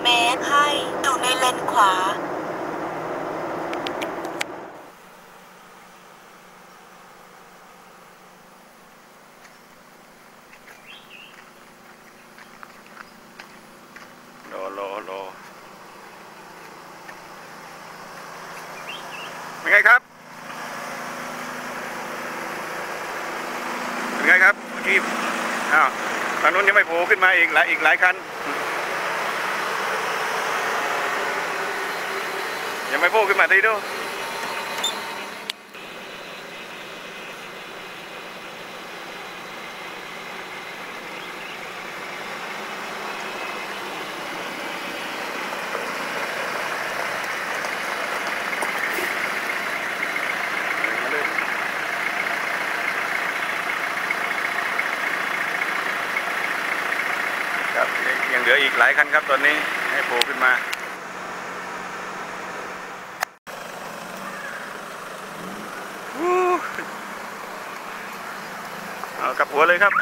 เมตร ให้อยู่ในเลนขวา รอรอรอเป็นไงครับ เป็นไงครับเมื่อกี้อ้าวทางนู้นยังไม่โผล่ขึ้นมาอีกหลายอีกหลายคัน ยังไม่โผล่ขึ้นมาทีเดียวครับยังเหลืออีกหลายคันครับตอนนี้ให้โผล่ขึ้นมา วู้เอากลับ หัวเลยครับ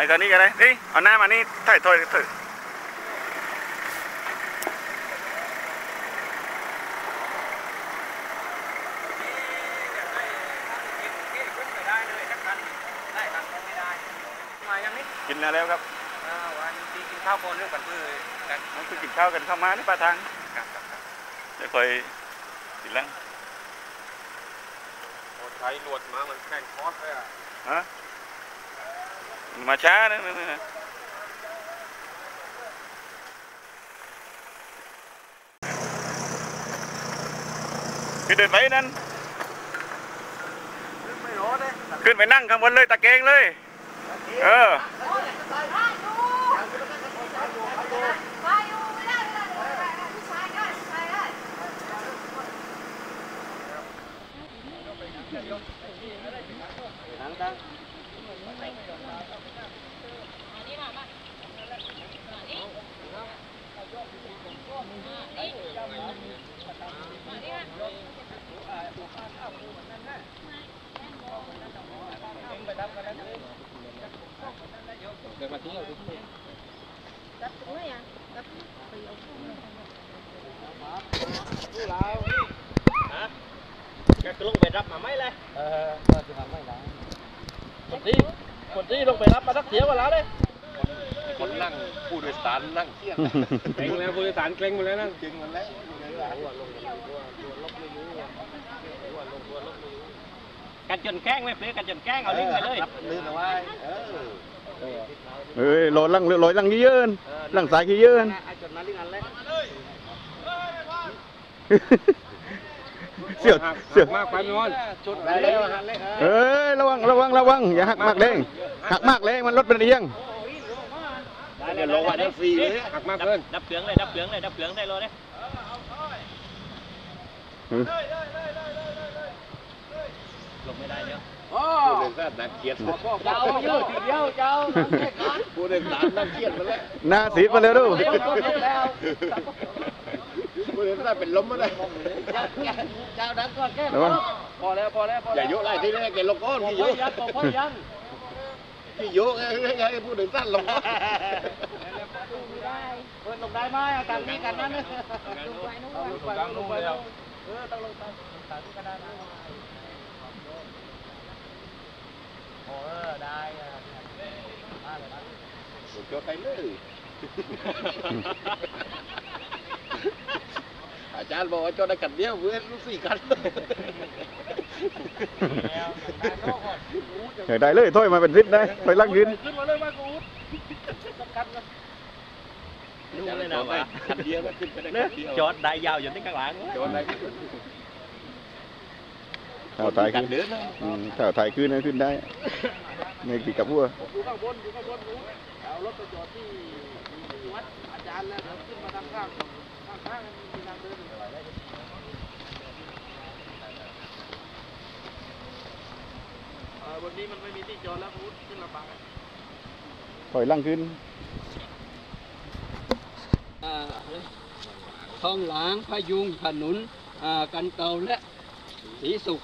ายตอนนี้กันเลยนี่เอาหน้ามานี่ถ่ายถอยถอยมายังนี่กินมาแล้วครับอ่าวันที่กินข้าวคนเรื่องปันพื้กันมันคือกินข้าวกันเข้ามานี่ปลาทางครับครับครับเดี๋ยวค่อยกินหลังโอ้ใช้หลวดมามันแข่งคอสเลยอะฮะ มันมาช้านะนะนะขึ้นเดินไปนั่นไม่รู้เลยขึ้นไปนั่งข้างบนเลยตะเกงเลย เออเดินมาที่เรา แกก็ลงไปรับมาไหมเลย เออก็จะทำไม่ได้ คนที่คนที่ลงไปรับมาสักเสียวเวลาเลย คนนั่งผู้โดย สารนั่งเครียดเกรงแล้วผู้โดยสารเกรงหมดแล้วนั่งเกรงหมดแล้วผู้โดยสารกันจนแกล้งไม่เปลือกันจนแกล้งเอาลิ้นไปเลยลื่นเอาไว้เออเฮ้ยลอยลังลอยลังขี้เยินลังสายขี้เยินไอ้จนมาลิ้นอันเล็กเสียวเสียวมากไปไม่มอนจุดได้แล้วหันเล็กเอ้ยระวังระวังระวังอย่าหักมากแรงหักมากแรงมันรถเป็นเอียง เดี๋ยวลงมาได้ฟรีเลยหักมากเกินดับเปลืองเลยดับเปลืองเลยดับเปลืองได้เลยเนี่ยลงไม่ได้เดี๋ยวผู้โดยสารนั่งเครียดเจ้าอยู่ทีเดียวเจ้าผู้โดยสารนั่งเครียดหมดแล้วหน้าสีดมาแล้วดูผู้โดยสารเป็นล้มมาเลยเจ้าดังก่อนแก้ระวังพอแล้วพอแล้วพออย่าโยกไล่ที่นี่แกลงก้อนพี่โยพ่อกยันพ่อยันพี่ โยกไงไงผู้โดยสารลงก้อนเปิดลงได้ไหมเอาตามนี้กันนั่นเลยกลางนุ่งแล้วเออต้องลงตามตามที่กันได้นะโอ้เออได้อะได้เลยนะผมโยกไปเลยอา จารย์บอกว่าจอดได้กันเดียวเว้ยรู้สี่กันอยากได้เลยถ้อยมาเป็นริดได้ไปลักยืนขึ้นมาเลยมากูสำคัญนะดูเลยนะว่าคันเดียวแล้วขึ้นไปได้เนื้อคันเดียวจอดได้ยาวอยู่ที่ข้างหลังโดนอะไรข่าวถ่ายกัขึ้นนเดินนะอืมข่าวถ่ายขึ้นนะขึ้นได้ไม่กี่กับพวกอยู่ข้างบนอยู่ข้างบนนู้นเอารถไปจอดที่วัดอาจารย์แล้วเดี๋ยวขึ้นมาทางข้าง ข้างข้างมีทางเดินอยู่เออวันนี้มันไม่มีที่จอดแล้วพูดขึ้นลำบากถอยลังขึ้นทองหลางพยุงขนุนกันเตาและสีสุก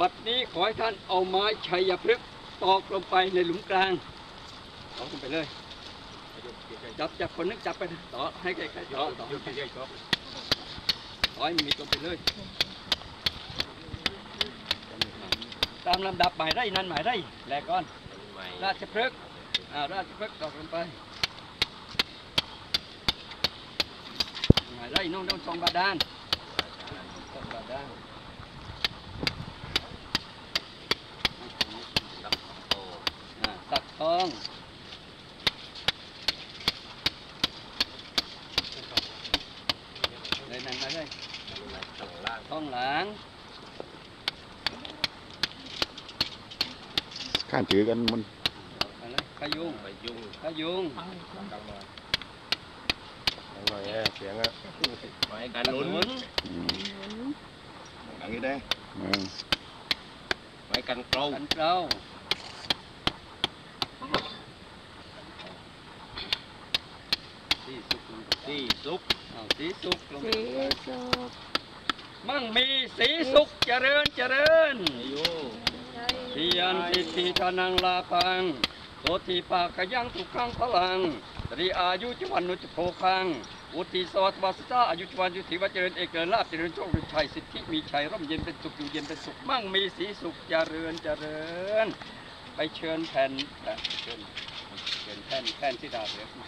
บัดนี้ขอให้ท่านเอาไม้ชัยพฤกษ์ตอกลงไปในหลุมกลางตอกลงไปเลย จับจับคนนึกจับไปต่อให้ใกล้ๆต่อต่อให้มีตัวไปเลยตามลำดับหมายไร่นั้นหมายไร่แหลกก่อนราชพฤกษ์อ่าราชพฤกษ์ตอกลงไปหมายไร่น้องน้องทองบาดาลทองบาดาลอ่าตักทอง เลยนั่นมาเลยทองหลางข้านถือกันมันมาเลย เสียงอาสีสุกลงไปสีสุกมั่งมีสีสุขเจริญเจริญทิยันติติทานังลาพังโสติปากยังทุกขังพลังตรีอายุจวันนุจโภคังอุติสวัสดิ์วัสสะอายุจวันยุติวัจเจริญเอกเจริญลาภเจริญโชคดีชัยสิทธิมีชัยร่มเย็นเป็นสุขอยู่เย็นเป็นสุขมั่งมีสีสุขเจริญเจริญ ไปเชิญแผ่นเอ่อเชิญเชิญแผ่นแผ่นที่ดาเหลือมา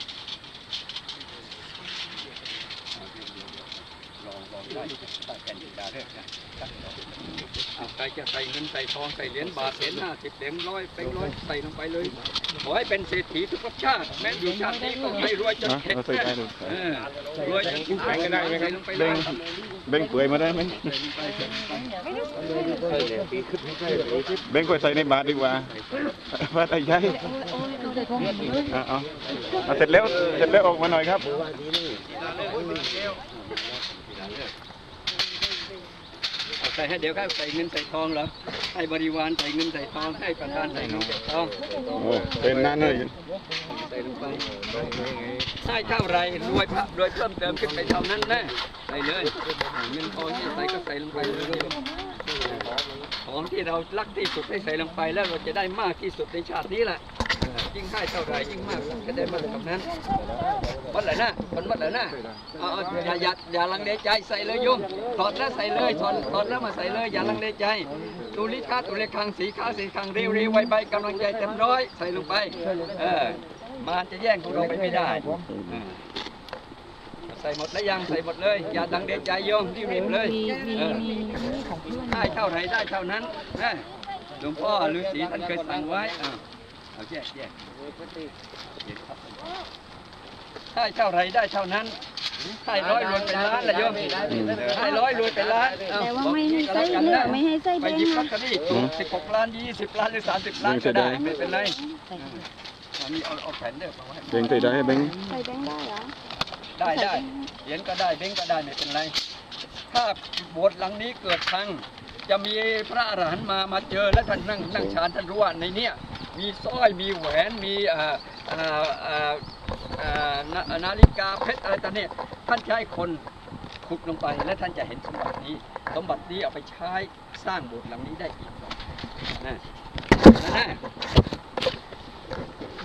เดี๋ยวเดี๋ยวเดี๋ยว ลองลองได้ได้แผ่นที่ดาเลือกนะเอาใครจะใส่เงินใส่ทองใส่เหรียญบาทเหรียญห้าสิบเหรียญร้อยเป็นร้อยใส่ลงไปเลย ขอให้เป็นเศรษฐีทุกชาติแม้อยู่ชาตินี้ก็ให้รวยจนนะเข็ดเราใส่ได้ดูเออรวยจนแข็งก็ได้ไหมครับใส่ลงไปเลเบ่งยเบ่งเปื่อยมาได้ไหมเบ่งก็ใส่ในบาทดีกว่าบาทใหญ่เอาเอาเอาเสร็จแล้วเสร็จแล้วออกมาหน่อยครับ เอา ใส่ให้เดี๋ยวครับใส่เงินใส่ทองเหรอให้บริวารใส่เงินใส่ทองให้ประธานใส่เงินใส่ทองโอ้เป็นนานเลยใส่ลงไปให้เท่าไรรวยพระรวยเพิ่มเติมขึ้นไปเท่านั้นนะใส่เลยเงินทองที่ใส่ก็ใส่ลงไปเลยของที่เรารักที่สุดให้ใส่ลงไปแล้วเราจะได้มากที่สุดในชาตินี้แหละเออ ยิ่งให้เท่าไรยิ่งมากก็ได้มากเท่านั้นวัดเลยนะคนวัดเลยนะเอาอย่าอย่าอย่าลังเลใจใส่เลยโยมถอดแล้วใส่เลยถอดถอดแล้วมาใส่เลยอย่าลังเลใจตุลิคาตุเลคังสีขาสีคังเร็วเร็วไวใบกำลังใจเต็มร้อยใส่ลงไปเออมาจะแย่งของเราไปไม่ได้ใส่หมดแล้วยังใส่หมดเลย อย่าดังเดใจโยมรีบๆเลยได้เท่าไหร่ได้เท่านั้นนะหลวงพ่อฤาษีท่านเคยสั่งไว้อ่า เอาแยกแยกได้เท่าไหร่ได้เท่านั้นให้ร้อยรวยเป็นล้านละโยมให้ร้อยรวยเป็นล้านเอ้แต่ว่าไม่ให้ไส้เลือดไม่ให้ไส้ไปแดงหยิบลอนะตเตอรี่ถูกสิบหกล้านยี่สิบล้านหรือสามสิบล้านก็ได้ไม่เป็นไรอันนี้เอาเอาแผ่นเด้อมาไว้เบ่งใส่ได้เบ่งใส่แบงค์ได้เหรอได้ได้เหรียญก็ได้เบ้งก็ได้ไม่เป็นไร ถ้าโบสถ์หลังนี้เกิดพังจะมีพระอรหันต์มามาเจอและท่านนั่งนั่งฌานท่านรู้ว่าในเนี้ย มีสร้อยมีแหวนมีนาฬิกาเพชรอะไรต่างเนี่ยท่านใช้คนขุดลงไปและท่านจะเห็นสมบัตินี้ สมบัตินี้เอาไปใช้สร้างโบสถ์หลังนี้ได้อีกนะนะ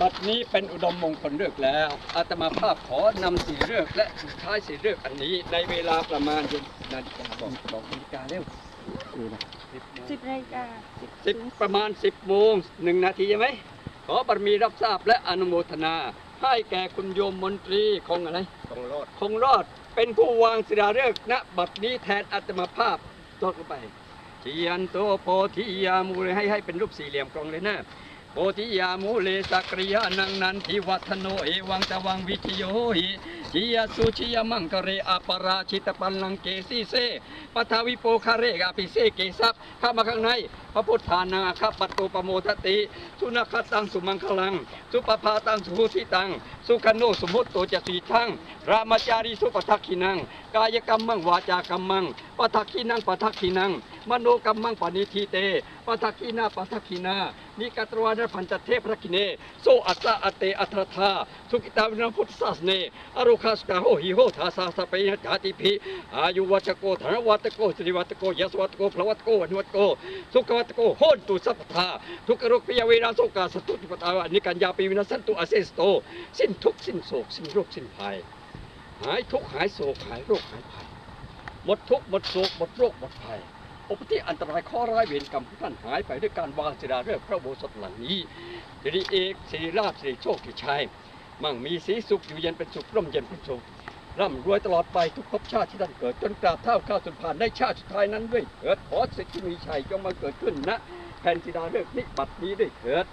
บัดนี้เป็นอุดมมงคลเลือกแล้ว อาตมาภาพขอนำสีเลือกและสุดท้ายสีเลือกอันนี้ ในเวลาประมาณเย็นนาฬิกาบอกบอกนาฬิกาเร็วสิบรายกาสิบ สิบประมาณ 10โมงหนึ่งนาทีใช่ไหมขอบารมีรับทราบและอนุโมทนา ให้แก่คุณโยมมนตรีคงอะไรต้องรอดคงรอด เป็นผู้วางศิลาฤกษ์ณบัดนี้แทนอาตมาภาพตกลงไปชียันโตโพธิยามูเลให้ให้เป็นรูปสี่เหลี่ยมกลองเลยนะ โพธิยามูเลสักริยานังนันทิวัฒโนเอวังตะวังวิชโยหิชิยสุชิยมังกเรอปราชิตปัลลังเกสีเซปทาวิโปคาเรกาปิเซเกซับเข้ามาข้างใน พระพุทธานาคปัตโตปโมทติสุนัขตังสุมังคลัง สุปภาตังสุหุทิตัง สุขโนสมุตโตจะสีทังรามจารีสุปทักขินัง กายกรรมมังวาจากรรมังปทักขินังปทักขินัง มโนกรรมังปณิทีเตปทักขินาปทักขินานิกัตรวานพันจเทพระกิเนโซอัตตะอเตอัตถาสุกิตาวินาพุทธศาสเนอรุคาสกาโหหิโหทาสาสะเปยจาติภิอายุวัชโกธนวัตโกสิริวัตโกยสวัตโกพลวัตโกอนุวัตโกสุขวัตโกโหตุสัพพทาทุกขโรคปิยเวราโสกาสตุติปตาวานิกัญญาปีวินาสันตุอาเซสโต สิ้นทุกสิ้นโศกสิ้นโรคสิ้นภัยหายทุกหายโศกหายโรคหายภัยหมดทุกหมดโศกหมดโรคหมดภัย อุปธิอันตรายข้อร้ายเวรกรรมท่านหายไปด้วยการวางศิลาฤกษ์พระโบสถหลังนี้สิริเอกสิริราชสิริโชคที่ชัยมั่งมีสีสุขอยู่เย็นเป็นสุขร่มเย็นเป็นสุขร่ำรวยตลอดไปทุกภพชาติที่ท่านเกิดจนกราบเท่าข้าวจนผ่านได้ชาติสุดท้ายนั้นด้วยเถิดขอสิทธิมีชัยจงมาเกิดขึ้นณแผ่นศิลาฤกษ์นิบัตินี้ด้วยเถิด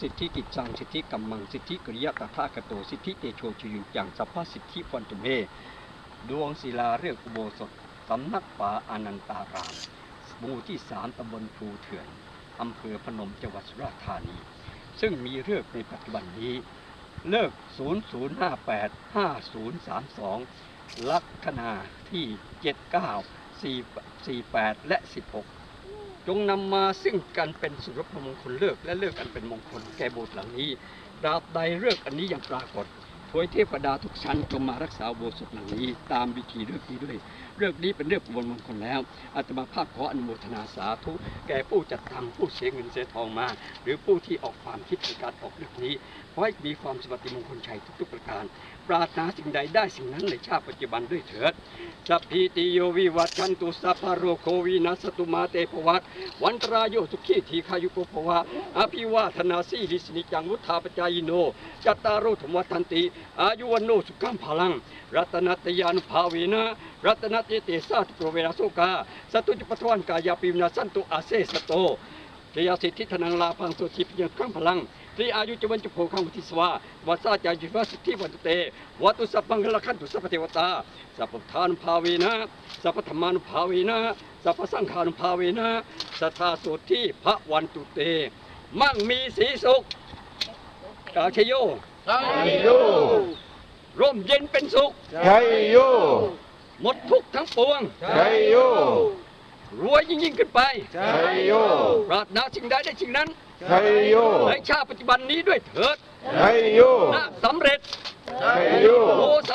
สิทธิกิจจังสิทธิกัมมังสิทธิกริยตถาคโตสิทธิเตโชชยุจังสัพพสิทธิฟันตุเม ดวงศิลาเรือกอุโบสถ สำนักป่าอนันตารามหมู่ที่สามตำบลภูเถื่อนอำเภอพนมจังหวัดสุราษฎร์ธานี ซึ่งมีเลิกในปัจจุบันนี้ เลิก 0058 5032 ลัคนาที่ 79 448และ 16 จงนำมาซึ่งกันเป็นสุรพมงคลเลิกและเลิกษ์อันเป็นมงคลแก่โบสถ์หลังนี้ตราบใดเลิกอันนี้ยังปรากฏ วยเทพดาทุกชั้นจงมารักษาโบสถหลังนี้ตามวิธีเรื่องนี้ด้วยเรื่องนี้เป็นเรื่องบนมงคลแล้วอาตมาภาพขออนุโมทนาสาธุแก่ผู้จัดทำผู้เสียเงินเสียทองมา หรือผู้ที่ออกความคิดในการออกเรื่องนี้ ขอให้มีความสวัสดิมงคลชัยทุกๆประการ ปรารถนาสิ่งใดได้สิ่งนั้นในชาติปัจจุบันด้วยเถิดสัพพิติโยวิวัตชันตุสัพพะโรโควินัสตุมาเตภวัตวันตรายโยสุขีทีขายุโกภวะอภิวาทนาสีริสนิจังวุธาปจายโนจัตตารโอธรรมวัฏันติ อายุวันโนสุขัมพลัง รัตนัตยานุภาเวนะรัตนัตเตสาตุโปรเวราโสกาสตุจุปทวันกายาปิวนาสันตุอาเซสโตเทยาสิทธิธนังลาพังสุทิพยังครั้งพลัง ตรีอายุจวันจุโภคังวุทิสวาวัสสาจายุวสิทธิวันตุเตวัตุสัพพังคละขันตุสัพพเทวตาสัพพทานุภาเวนะสัพพธรรมานุภาเวนะสัพพสังฆานุภาเวนะสัทธาสุทธิพระวันตุเต มั่งมีสีสุขกาชโยโยร่มเย็นเป็นสุขชัยโยหมดทุกข์ทั้งปวงชัยโยรวยยิ่งยิ่งขึ้นไปชัยโยปรารถนาสิ่งใดได้สิ่งนั้น ชัยโยในชาติปัจจุบันนี้ด้วยเถิดชัยโย นะสำเร็จชัยโย โอ้ส